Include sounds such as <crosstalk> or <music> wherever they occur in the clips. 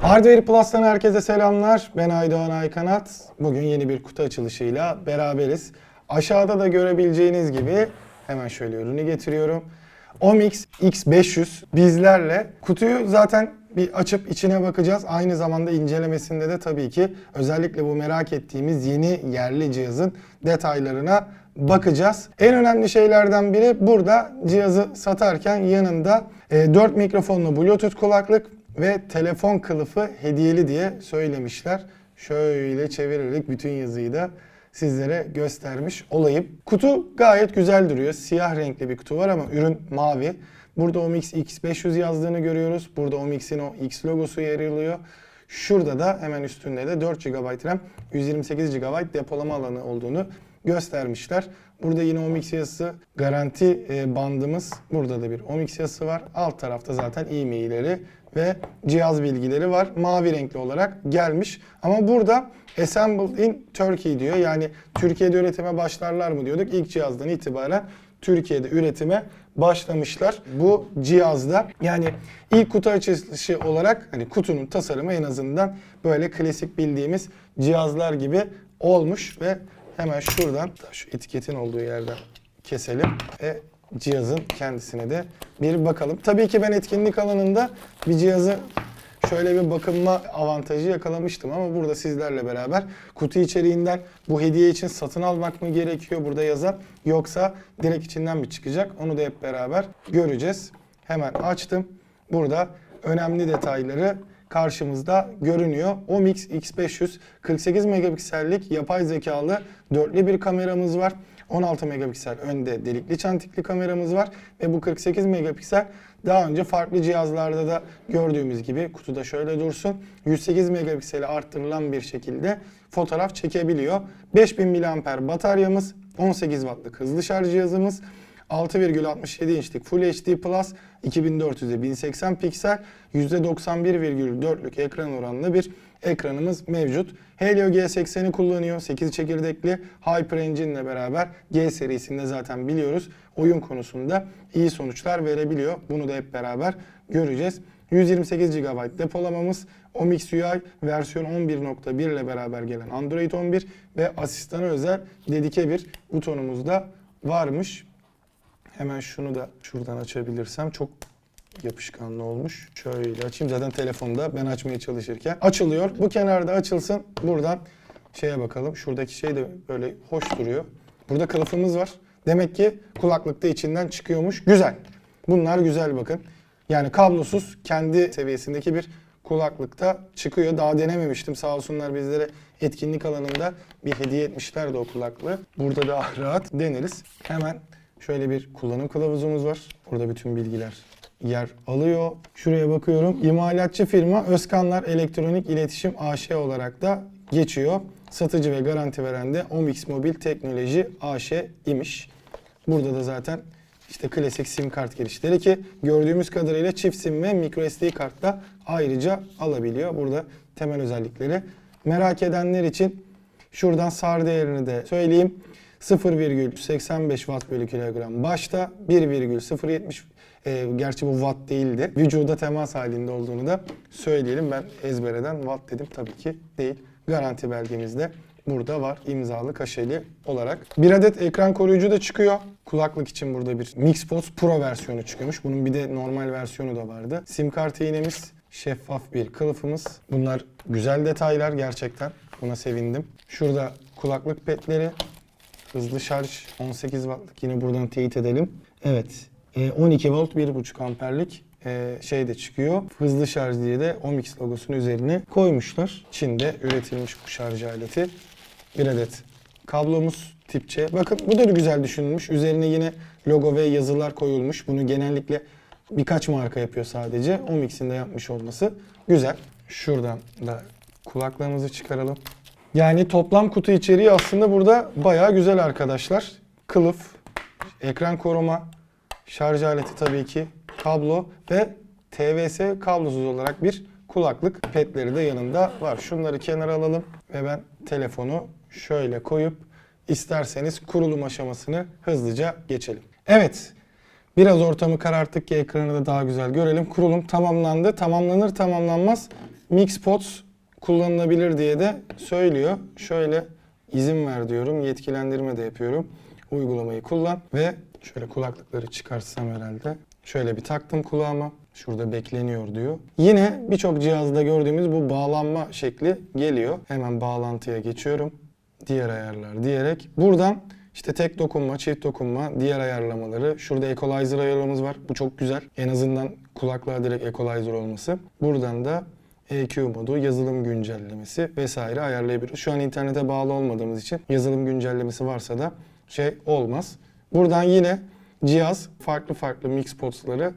Hardware Plus'tan herkese selamlar. Ben Aydoğan Aykanat. Bugün yeni bir kutu açılışıyla beraberiz. Aşağıda da görebileceğiniz gibi hemen şöyle ürünü getiriyorum. Omix X500 bizlerle. Kutuyu zaten bir açıp içine bakacağız. Aynı zamanda incelemesinde de tabii ki özellikle bu merak ettiğimiz yeni yerli cihazın detaylarına bakacağız. En önemli şeylerden biri burada cihazı satarken yanında e, 4 mikrofonlu Bluetooth kulaklık ve telefon kılıfı hediyeli diye söylemişler. Şöyle çevirerek bütün yazıyı da sizlere göstermiş olayım. Kutu gayet güzel duruyor. Siyah renkli bir kutu var ama ürün mavi. Burada Omix X500 yazdığını görüyoruz. Burada Omix'in o X logosu yer alıyor. Şurada da hemen üstünde de 4 GB RAM, 128 GB depolama alanı olduğunu göstermişler. Burada yine Omix yazısı, garanti e, bandımız. Burada da bir Omix yazısı var. Alt tarafta zaten e-mailleri ve cihaz bilgileri var. Mavi renkli olarak gelmiş. Ama burada Assembled in Turkey diyor. Yani Türkiye'de üretime başlarlar mı diyorduk. İlk cihazdan itibaren Türkiye'de üretime başlamışlar. Bu cihazda yani ilk kutu açılışı olarak hani kutunun tasarımı en azından böyle klasik bildiğimiz cihazlar gibi olmuş ve hemen şuradan şu etiketin olduğu yerden keselim ve cihazın kendisine de bir bakalım. Tabii ki ben etkinlik alanında bir cihazı şöyle bir bakınma avantajı yakalamıştım ama burada sizlerle beraber kutu içeriğinden bu hediye için satın almak mı gerekiyor burada yazan yoksa direkt içinden mi çıkacak onu da hep beraber göreceğiz. Hemen açtım. Burada önemli detayları karşımızda görünüyor. Omix X500 48 megapiksellik yapay zekalı dörtlü bir kameramız var. 16 megapiksel önde delikli çentikli kameramız var ve bu 48 megapiksel daha önce farklı cihazlarda da gördüğümüz gibi kutuda şöyle dursun 108 megapikseli arttırılan bir şekilde fotoğraf çekebiliyor. 5000 mAh bataryamız, 18 wattlık hızlı şarj cihazımız, 6,67 inçlik Full HD Plus 2400'e 1080 piksel %91,4'lük ekran oranlı bir ekranımız mevcut. Helio G80'i kullanıyor. 8 çekirdekli HyperEngine ile beraber G serisinde zaten biliyoruz. Oyun konusunda iyi sonuçlar verebiliyor. Bunu da hep beraber göreceğiz. 128 GB depolamamız, Omix UI versiyon 11.1 ile beraber gelen Android 11 ve asistana özel dedike bir butonumuz da varmış. Hemen şunu da şuradan açabilirsem çok yapışkanlı olmuş. Şöyle açayım zaten telefonda ben açmaya çalışırken. Açılıyor. Bu kenarda açılsın. Buradan şeye bakalım. Şuradaki şey de böyle hoş duruyor. Burada kılıfımız var. Demek ki kulaklıkta içinden çıkıyormuş. Güzel. Bunlar güzel bakın. Yani kablosuz kendi seviyesindeki bir kulaklıkta çıkıyor. Daha denememiştim. Sağ olsunlar bizlere etkinlik alanında bir hediye etmişlerdi o kulaklığı. Burada daha rahat deneriz. Hemen şöyle bir kullanım kılavuzumuz var. Burada bütün bilgiler yer alıyor. Şuraya bakıyorum. İmalatçı firma Özkanlar Elektronik İletişim AŞ olarak da geçiyor. Satıcı ve garanti veren de Omix Mobil Teknoloji AŞ imiş. Burada da zaten işte klasik sim kart girişleri ki gördüğümüz kadarıyla çift sim ve micro SD kartla ayrıca alabiliyor. Burada temel özellikleri. Merak edenler için şuradan SAR değerini de söyleyeyim. 0,85 watt bölü kilogram başta 1,070 e, gerçi bu watt değildi. Vücuda temas halinde olduğunu da söyleyelim. Ben ezbereden watt dedim tabii ki değil. Garanti belgemizde burada var imzalı kaşeli olarak. Bir adet ekran koruyucu da çıkıyor. Kulaklık için burada bir Mixbox Pro versiyonu çıkıyormuş. Bunun bir de normal versiyonu da vardı. Sim kart iğnemiz, şeffaf bir kılıfımız. Bunlar güzel detaylar gerçekten. Buna sevindim. Şurada kulaklık petleri, hızlı şarj 18 wattlık yine buradan teyit edelim. Evet 12 volt 1.5 amperlik e, şey de çıkıyor. Hızlı şarj diye de Omix logosunun üzerine koymuşlar. Çin'de üretilmiş bu şarj aleti. Bir adet kablomuz tip C. Bakın bu da güzel düşünülmüş. Üzerine yine logo ve yazılar koyulmuş. Bunu genellikle birkaç marka yapıyor sadece. Omix'in de yapmış olması güzel. Şuradan da kulaklarımızı çıkaralım. Yani toplam kutu içeriği aslında burada bayağı güzel arkadaşlar. Kılıf, ekran koruma, şarj aleti tabii ki, kablo ve TVS kablosuz olarak bir kulaklık. Petleri de yanında var. Şunları kenara alalım ve ben telefonu şöyle koyup isterseniz kurulum aşamasını hızlıca geçelim. Evet, biraz ortamı kararttık ki ekranı da daha güzel görelim. Kurulum tamamlandı. Tamamlanır tamamlanmaz Mixpods kullanılabilir diye de söylüyor. Şöyle izin ver diyorum. Yetkilendirme de yapıyorum. Uygulamayı kullan ve şöyle kulaklıkları çıkarsam herhalde. Şöyle bir taktım kulağıma. Şurada bekleniyor diyor. Yine birçok cihazda gördüğümüz bu bağlanma şekli geliyor. Hemen bağlantıya geçiyorum. Diğer ayarlar diyerek. Buradan işte tek dokunma, çift dokunma, diğer ayarlamaları. Şurada equalizer ayarımız var. Bu çok güzel. En azından kulaklığa direkt equalizer olması. Buradan da EQ modu, yazılım güncellemesi vesaire ayarlayabiliyoruz. Şu an internete bağlı olmadığımız için yazılım güncellemesi varsa da şey olmaz. Buradan yine cihaz farklı farklı mix pods'ları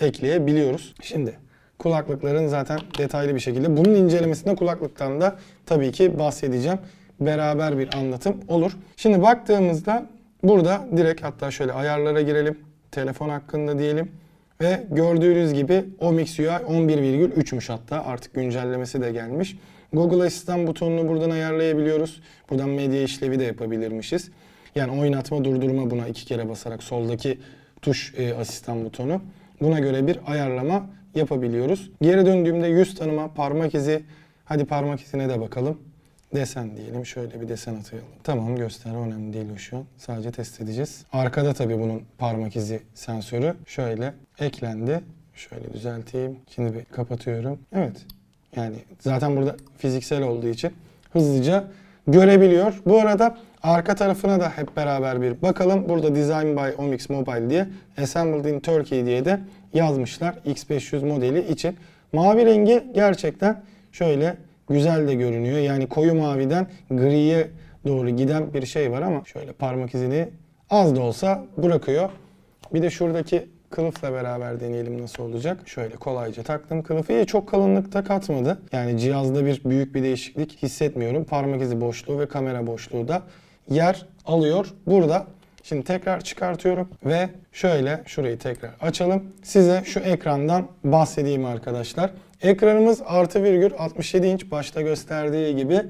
ekleyebiliyoruz. Şimdi kulaklıkların zaten detaylı bir şekilde bunun incelemesinde kulaklıktan da tabii ki bahsedeceğim. Beraber bir anlatım olur. Şimdi baktığımızda burada direkt hatta şöyle ayarlara girelim. Telefon hakkında diyelim. Ve gördüğünüz gibi Omix UI 11,3'müş hatta artık güncellemesi de gelmiş. Google Asistan butonunu buradan ayarlayabiliyoruz. Buradan medya işlevi de yapabilirmişiz. Yani oynatma durdurma buna iki kere basarak soldaki tuş e, asistan butonu. Buna göre bir ayarlama yapabiliyoruz. Geri döndüğümde yüz tanıma, parmak izi. Hadi parmak izine de bakalım. Desen diyelim. Şöyle bir desen atayalım. Tamam göster önemli değil o şu an. Sadece test edeceğiz. Arkada tabii bunun parmak izi sensörü. Şöyle eklendi. Şöyle düzelteyim. Şimdi bir kapatıyorum. Evet. Yani zaten burada fiziksel olduğu için hızlıca görebiliyor. Bu arada arka tarafına da hep beraber bir bakalım. Burada Design by Omix Mobile diye Assembled in Turkey diye de yazmışlar X500 modeli için. Mavi rengi gerçekten şöyle güzel de görünüyor. Yani koyu maviden griye doğru giden bir şey var ama şöyle parmak izini az da olsa bırakıyor. Bir de şuradaki kılıfla beraber deneyelim nasıl olacak. Şöyle kolayca taktım kılıfı. İyi çok kalınlıkta katmadı. Yani cihazda bir büyük bir değişiklik hissetmiyorum. Parmak izi boşluğu ve kamera boşluğu da yer alıyor. Burada Şimdi tekrar çıkartıyorum ve şöyle şurayı tekrar açalım. Size şu ekrandan bahsedeyim arkadaşlar. Ekranımız artı virgül 67 inç başta gösterdiği gibi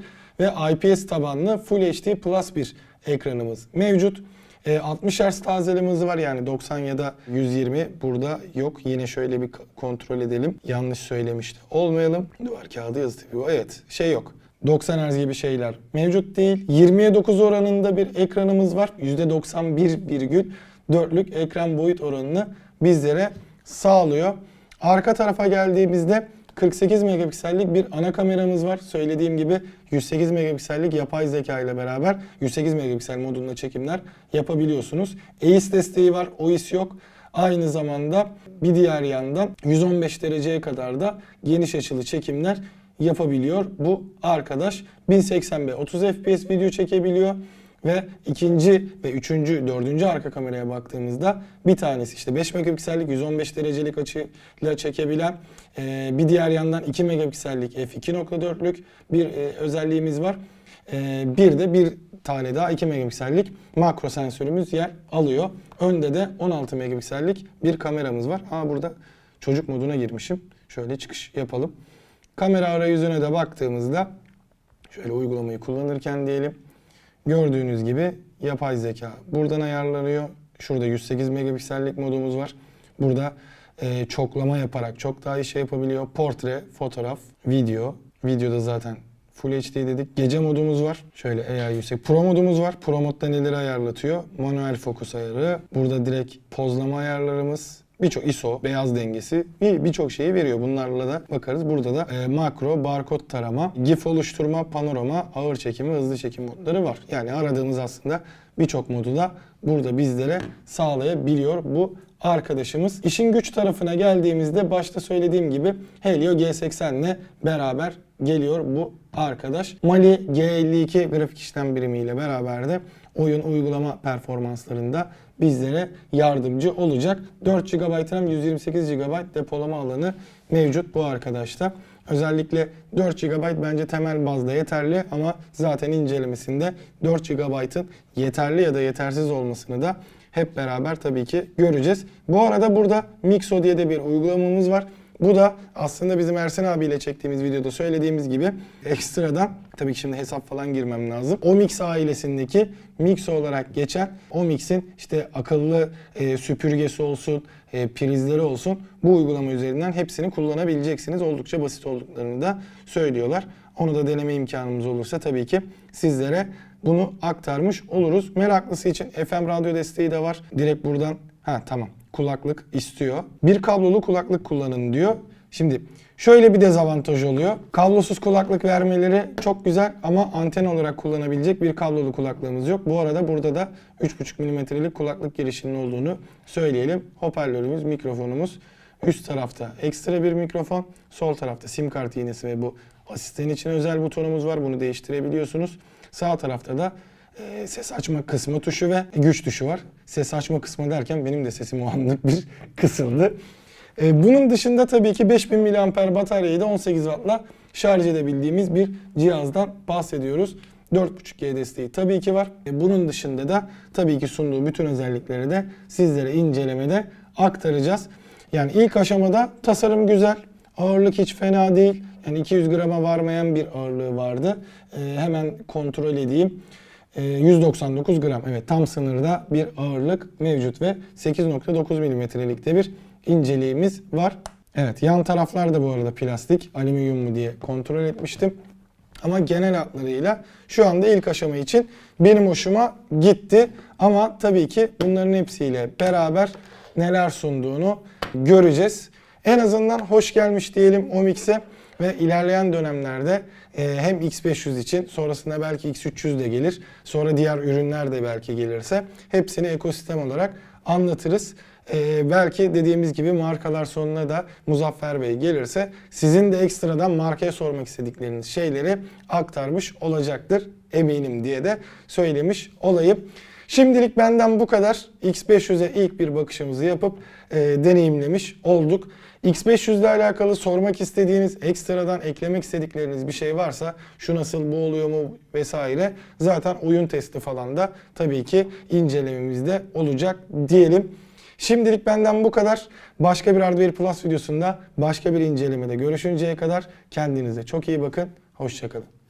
ve IPS tabanlı Full HD Plus bir ekranımız mevcut. E, 60 Hz tazelememiz var yani 90 ya da 120 burada yok. Yine şöyle bir kontrol edelim. Yanlış söylemiş de olmayalım. Duvar kağıdı yazı tipi. Evet şey yok. 90 Hz gibi şeyler mevcut değil. 20'ye 9 oranında bir ekranımız var. %91,4'lük ekran boyut oranını bizlere sağlıyor. Arka tarafa geldiğimizde 48 megapiksellik bir ana kameramız var. Söylediğim gibi 108 megapiksellik yapay zeka ile beraber 108 megapiksel modunda çekimler yapabiliyorsunuz. EIS desteği var, OIS yok. Aynı zamanda bir diğer yandan 115 dereceye kadar da geniş açılı çekimler yapabiliyor bu arkadaş. 1080p 30 fps video çekebiliyor. Ve ikinci ve üçüncü, dördüncü arka kameraya baktığımızda bir tanesi işte 5 megapiksellik 115 derecelik açıyla çekebilen e, bir diğer yandan 2 megapiksellik f2.4'lük bir e, özelliğimiz var. E, bir de bir tane daha 2 megapiksellik makro sensörümüz yer alıyor. Önde de 16 megapiksellik bir kameramız var. Ha burada çocuk moduna girmişim. Şöyle çıkış yapalım. Kamera arayüzüne de baktığımızda şöyle uygulamayı kullanırken diyelim. Gördüğünüz gibi yapay zeka buradan ayarlanıyor. Şurada 108 megapiksellik modumuz var. Burada e, çoklama yaparak çok daha iyi şey yapabiliyor. Portre, fotoğraf, video. Videoda zaten Full HD dedik. Gece modumuz var. Şöyle AI yüksek. Pro modumuz var. Pro modda neleri ayarlatıyor? Manuel fokus ayarı. Burada direkt pozlama ayarlarımız. Birçok ISO, beyaz dengesi bir birçok şeyi veriyor. Bunlarla da bakarız. Burada da e, makro, barkod tarama, GIF oluşturma, panorama, ağır çekimi, hızlı çekim modları var. Yani aradığımız aslında birçok modu da burada bizlere sağlayabiliyor bu arkadaşımız. İşin güç tarafına geldiğimizde başta söylediğim gibi Helio G80 ile beraber geliyor bu arkadaş. Mali G52 grafik işlem birimiyle beraber de oyun uygulama performanslarında bizlere yardımcı olacak. 4 GB RAM 128 GB depolama alanı mevcut bu arkadaşta. Özellikle 4 GB bence temel bazda yeterli ama zaten incelemesinde 4 GB'ın yeterli ya da yetersiz olmasını da hep beraber tabii ki göreceğiz. Bu arada burada Mixo diye de bir uygulamamız var. Bu da aslında bizim Ersen abiyle çektiğimiz videoda söylediğimiz gibi ekstradan tabii ki şimdi hesap falan girmem lazım. Omix ailesindeki Mix olarak geçen Omix'in işte akıllı e, süpürgesi olsun, e, prizleri olsun bu uygulama üzerinden hepsini kullanabileceksiniz. Oldukça basit olduklarını da söylüyorlar. Onu da deneme imkanımız olursa tabii ki sizlere bunu aktarmış oluruz. Meraklısı için FM radyo desteği de var. Direkt buradan ha tamam kulaklık istiyor. Bir kablolu kulaklık kullanın diyor. Şimdi şöyle bir dezavantaj oluyor. Kablosuz kulaklık vermeleri çok güzel ama anten olarak kullanabilecek bir kablolu kulaklığımız yok. Bu arada burada da 3.5 mm'lik kulaklık girişinin olduğunu söyleyelim. Hoparlörümüz, mikrofonumuz üst tarafta ekstra bir mikrofon, sol tarafta sim kart iğnesi ve bu asistan için özel butonumuz var. Bunu değiştirebiliyorsunuz. Sağ tarafta da e, ses açma kısmı tuşu ve güç tuşu var. Ses açma kısmı derken benim de sesim o anlık bir <laughs> kısıldı. E, bunun dışında tabii ki 5000 mAh bataryayı da 18 Watt'la şarj edebildiğimiz bir cihazdan bahsediyoruz. 4.5G desteği tabii ki var. E, bunun dışında da tabii ki sunduğu bütün özellikleri de sizlere incelemede aktaracağız. Yani ilk aşamada tasarım güzel, ağırlık hiç fena değil. Yani 200 grama varmayan bir ağırlığı vardı. E, hemen kontrol edeyim. E, 199 gram evet tam sınırda bir ağırlık mevcut ve 8.9 milimetrelikte bir inceliğimiz var. Evet yan taraflar da bu arada plastik, alüminyum mu diye kontrol etmiştim. Ama genel hatlarıyla şu anda ilk aşama için benim hoşuma gitti. Ama tabii ki bunların hepsiyle beraber neler sunduğunu göreceğiz. En azından hoş gelmiş diyelim Omix'e ve ilerleyen dönemlerde e, hem X500 için sonrasında belki X300 de gelir. Sonra diğer ürünler de belki gelirse hepsini ekosistem olarak anlatırız. Ee, belki dediğimiz gibi markalar sonuna da Muzaffer Bey gelirse sizin de ekstradan markaya sormak istedikleriniz şeyleri aktarmış olacaktır eminim diye de söylemiş olayım. Şimdilik benden bu kadar. X500'e ilk bir bakışımızı yapıp e, deneyimlemiş olduk. X500 ile alakalı sormak istediğiniz, ekstradan eklemek istedikleriniz bir şey varsa şu nasıl, bu oluyor mu vesaire zaten oyun testi falan da tabii ki incelememizde olacak diyelim. Şimdilik benden bu kadar. Başka bir Hardware Plus videosunda başka bir incelemede görüşünceye kadar kendinize çok iyi bakın. Hoşçakalın.